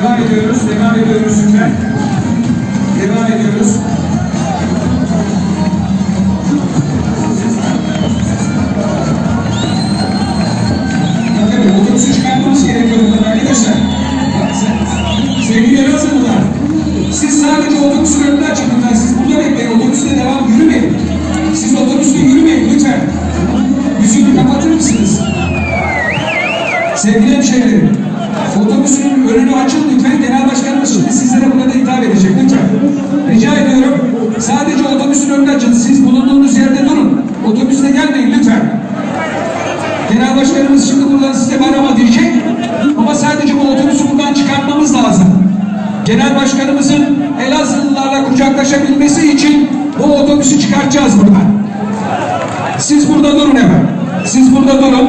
Devam ediyoruz, devam ediyoruz lütfen. Devam ediyoruz. Tabii otobüsü çıkartmanız gerekiyor buradan arkadaşlar. Sevgili Elazığlılar, siz sadece otobüsün önünden çıkın. Siz burada bekleyin, otobüsle devam yürümeyin. Siz otobüsle yürümeyin lütfen. Müziği kapatır mısınız? Sevgili hemşehrilerim, Genel başkanımız şimdi buradan size merhaba diyecek. Ama sadece bu otobüsü buradan çıkartmamız lazım. Genel başkanımızın Elazığlılarla kucaklaşabilmesi için bu otobüsü çıkartacağız buradan. Siz burada durun hemen. Siz burada durun.